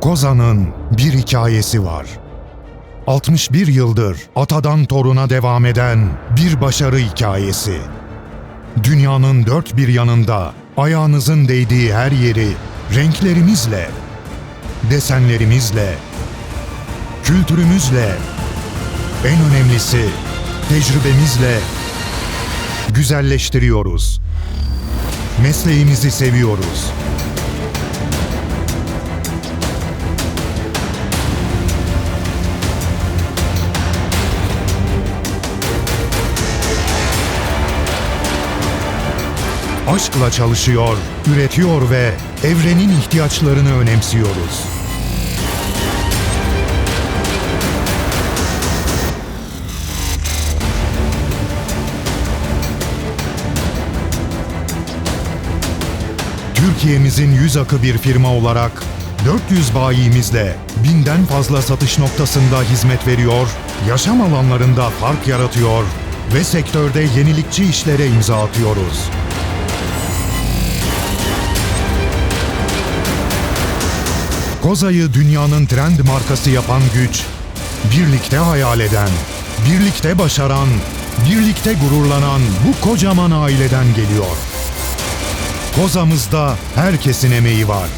Koza'nın bir hikayesi var. 61 yıldır atadan toruna devam eden bir başarı hikayesi. Dünyanın dört bir yanında ayağınızın değdiği her yeri renklerimizle, desenlerimizle, kültürümüzle, en önemlisi tecrübemizle güzelleştiriyoruz. Mesleğimizi seviyoruz. Aşkla çalışıyor, üretiyor ve evrenin ihtiyaçlarını önemsiyoruz. Türkiye'mizin yüz akı bir firma olarak 400 bayimizle binden fazla satış noktasında hizmet veriyor, yaşam alanlarında fark yaratıyor ve sektörde yenilikçi işlere imza atıyoruz. Koza'yı dünyanın trend markası yapan güç, birlikte hayal eden, birlikte başaran, birlikte gururlanan bu kocaman aileden geliyor. Kozamızda herkesin emeği var.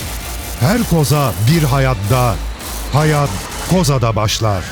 Her koza bir hayatta, hayat kozada başlar.